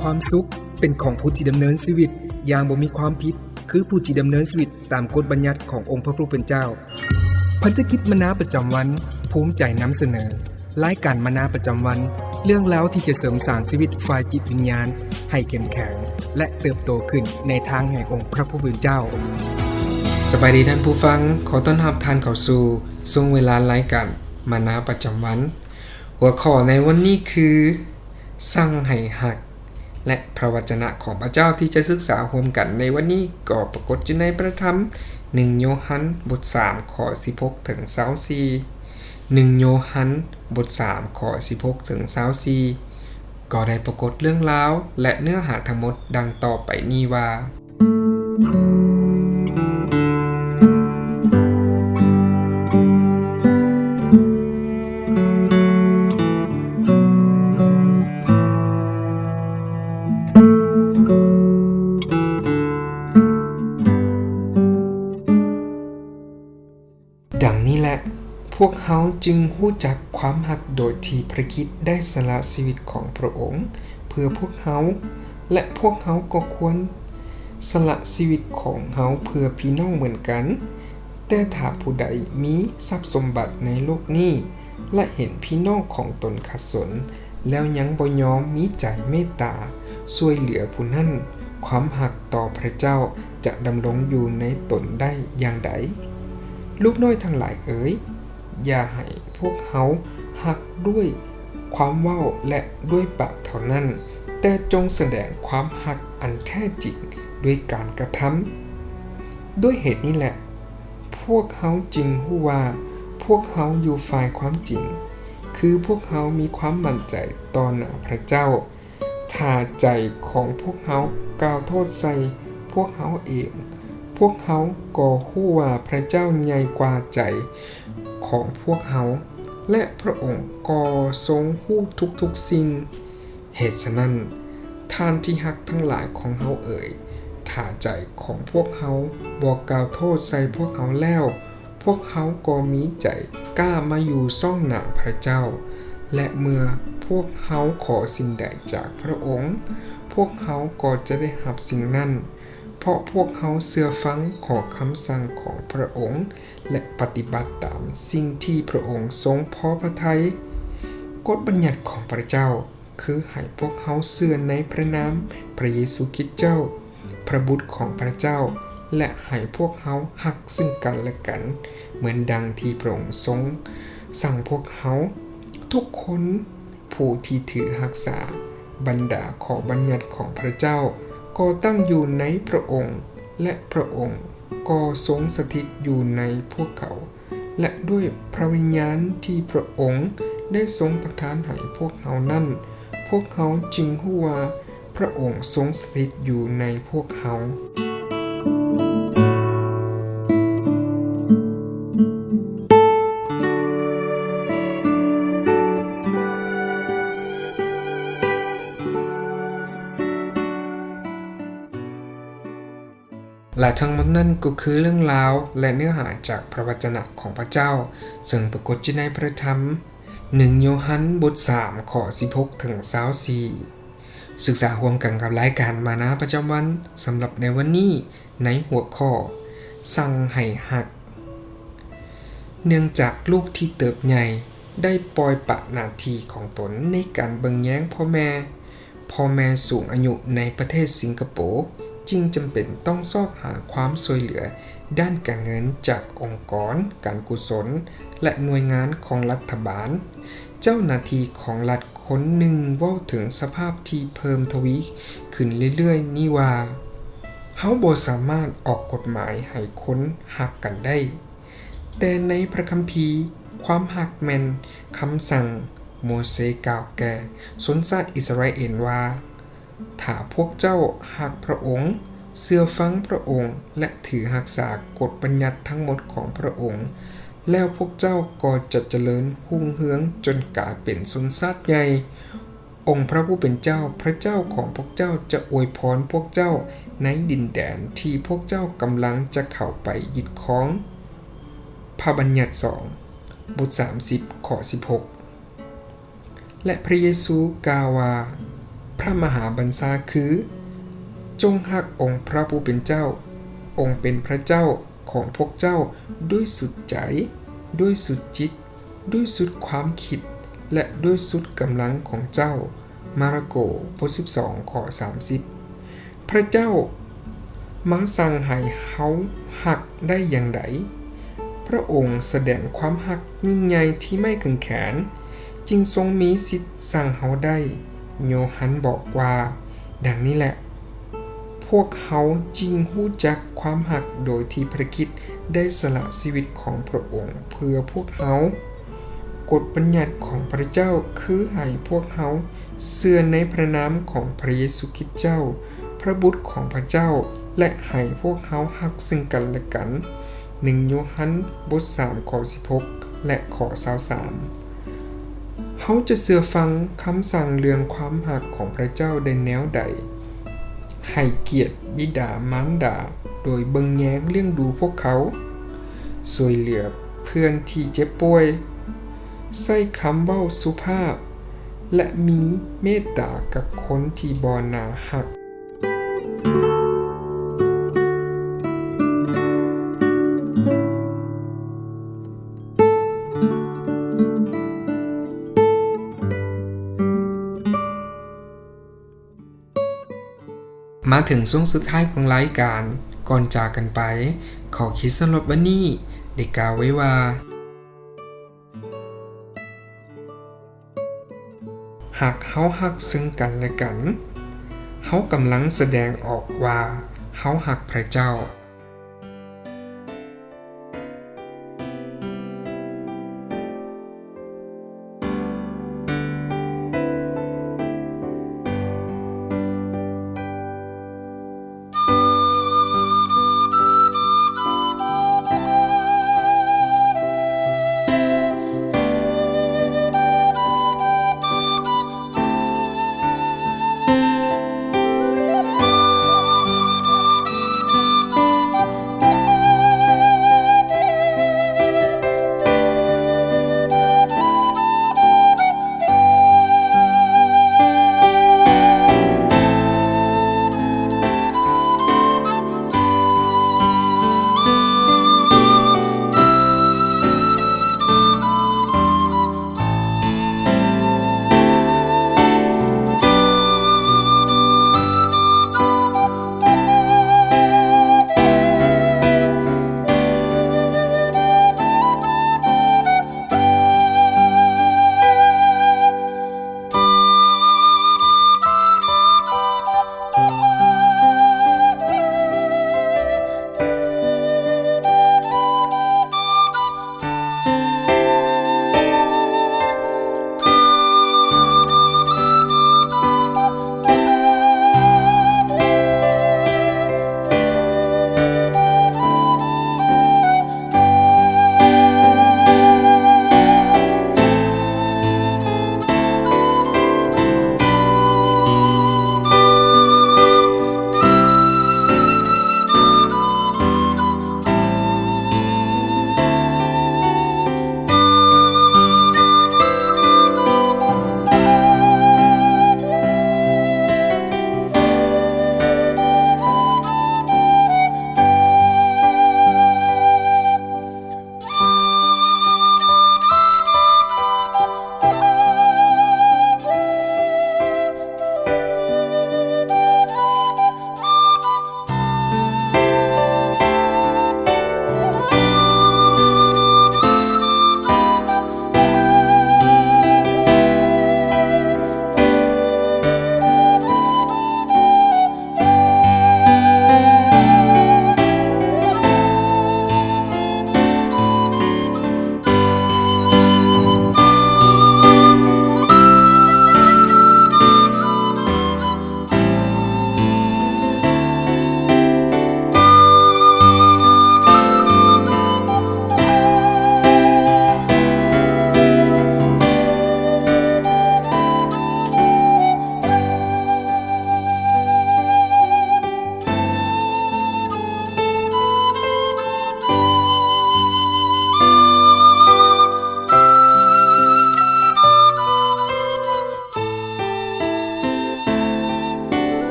ความสุข เป็นของผู้ที่ดำเนินชีวิต อย่างบ่มีความผิด คือผู้ที่ดำเนินชีวิตตามกฎบัญญัติขององค์พระผู้เป็นเจ้า พันธกิจมนาประจำวัน ภูมิใจนำเสนอรายการมนาประจำวัน เรื่องแล้วที่จะเสริมสร้ารชีวิตฝ่ายจิตวิญญาณ ให้เข้มแข็งและเติบโตขึ้นในทางแห่งองค์พระผู้เป็นเจ้า สบายดีท่านผู้ฟัง ขอต้อนรับท่านเข้าสู่ช่วงเวลารายการมนาประจำวัน หัวข้อในวันนี้คือ สั่งให้หัก และพระวจนะของพระเจ้าที่จะศึกษาโฮมกันในวันนี้ก็ปรากฏอยู่ในพระธรรม 1 โยฮันบท 3 ข้อ 16 ถึง24 1 โยฮันบท 3 ข้อ 16 ถึง24 ก็ได้ปรากฏเรื่องราว และเนื้อหาทั้งหมดดังต่อไปนี้ว่า วกเขาจึงหู้จักความหักโดยที่พระคิดได้สละชีวิตของพระองค์ เพื่อพวกเขา และพวกเขาก็ควร สละชีวิตของเขาเพื่อพี่น้องเหมือนกัน แต่ถ้าผู้ใดมีทรัพย์สมบัติในโลกนี้ และเห็นพี่น้องของตนขัดสน แล้วยังบ่ยอมมีใจเมตตาช่วยเหลือผู้นั้นความหักต่อพระเจ้าจะดำรงอยู่ในตนได้อย่างใดลูกน้อยทั้งหลายเอ๋ย อย่าให้พวกเขาหักด้วยความเว้าและด้วยปากเท่านั้น แต่จงแสดงความหักอันแท้จริงด้วยการกระทำด้วยเหตุนี้แหละ พวกเขาจึงหู้ว่า พวกเขาอยู่ฝ่ายความจริง คือพวกเขามีความมั่นใจต่อหน้าพระเจ้าถ้าใจของพวกเขากล่าวโทษใส่พวกเขาเอง พวกเขาก็หู้ว่าพระเจ้าใหญ่กว่าใจ ของพวกเขา และพระองค์ก็ทรงหู้ทุกๆสิ่ง เหตุฉะนั้นท่านที่ฮักทั้งหลายของเขาเอ่ยถ้าใจของพวกเขาบอกกล่าวโทษใส่พวกเขาแล้ว พวกเขาก็มีใจกล้ามาอยู่ซ่องหนาพระเจ้า และเมื่อพวกเขาขอสิ่งใดจากพระองค์ พวกเขาก็จะได้รับสิ่งนั้น เพราะพวกเขาเสื่อฟังขอคำสั่งของพระองค์ และปฏิบัติตามสิ่งที่พระองค์ทรงพอพระทัยกฎบัญญัติของพระเจ้า คือให้พวกเขาเสื่อในพระนามพระเยซูคริสต์เจ้า พระบุตรของพระเจ้า และให้พวกเขาหักซึ่งกันและกัน เหมือนดังที่พระองค์ทรงสั่งพวกเขา ทุกคนผู้ที่ถือหักษาบรรดาขอบัญญัติของพระเจ้า ก็ตั้งอยู่ในพระองค์ และพระองค์ก็ทรงสถิตอยู่ในพวกเขา และด้วยพระวิญญาณที่พระองค์ได้ทรงประทานให้พวกเขานั่น พวกเขาจึงหัวพระองค์ทรงสถิตอยู่ในพวกเขา และทั้งหมดนั้นก็คือเรื่องราวและเนื้อหาจากพระวจนะของพระเจ้า ซึ่งปรากฏอยู่ในพระธรรม1โยฮันบท3ข้อ16ถึง24ศึกษาร่วมกันกับรายการมานะประจำวันสำหรับในวันนี้ในหัวข้อ สั่งให้หัก เนื่องจากลูกที่เติบใหญ่ได้ปล่อยปะนาทีของตนในการเบิงแย้งพ่อแม่ พ่อแม่สูงอายุในประเทศสิงคโปร์ จึงจำเป็นต้องซอกหาความช่วยเหลือ ด้านการเงินจากองค์กร การกุศล และหน่วยงานของรัฐบาล เจ้าหน้าที่ของรัฐคนหนึ่งเว่าถึงสภาพที่เพิ่มทวีขึ้นเรื่อยๆ นี่ว่าเฮาบ่สามารถออกกฎหมายให้คนหักกันได้ แต่ในพระคัมภีร์ ความหักแมนคำสั่ง โมเสสกล่าวแก่สนชาติอิสราเอลว่า ถ้าพวกเจ้าหักพระองค์ เสื่อฟังพระองค์ และถือหักษากฎบัญญัติทั้งหมดของพระองค์ แล้วพวกเจ้าก็จะเจริญหุ่งเฮืองจนกลายเป็นสนชาติใหญ่ องค์พระผู้เป็นเจ้าพระเจ้าของพวกเจ้าจะอวยพรพวกเจ้าในดินแดนที่พวกเจ้ากำลังจะเข้าไปยึดครองพระบัญญัติสองบท30ข้อ16 และพระเยซูกาวว่า พระมหาบัญชาคือ จงหักองค์พระผู้เป็นเจ้า องค์เป็นพระเจ้าของพวกเจ้าด้วยสุดใจ ด้วยสุดจิต ด้วยสุดความคิด และด้วยสุดกำลังของเจ้า มาระโกบท12ข้อ30 พระเจ้ามาสั่งให้เฮาหักได้อย่างไรพระองค์แสดงความหักยิ่งใหญ่ที่ไม่ขึงแขน จึงทรงมีสิทธิ์สั่งเฮาได้ โยฮันบอกว่า ดังนี้แหละ พวกเขาจริงหู้จักความหักโดยที่พระคิดได้สละชีวิตของพระองค์ เพื่อพวกเขา กฎบัญญัติของพระเจ้าคือให้พวกเขาเสื่อในพระนามของพระเยซูคริสต์เจ้า พระบุตรของพระเจ้าและให้พวกเขาหักซึ่งกันและกัน 1 โยฮันบท3ข้อ16และข้อ23 เขาจะเสือฟังคำสั่งเรื่องความหักของพระเจ้าได้แนวใด ให้เกียรติบิดามารดา โดยเบิงแยงเลี้ยงดูพวกเขาสวยเหลือเพื่อนที่เจ็บป่วย ใส่คำเว้าสุภาพ และมีเมตตากับคนที่บอนาหัก มาถึงช่วงสุดท้ายของรายการ ก่อนจากกันไป ขอคิดสำหรับวันนี้ได้กล่าวไว้ว่า หากเขาหักซึ่งกันและกันเขากำลังแสดงออกว่าเขาหักพระเจ้า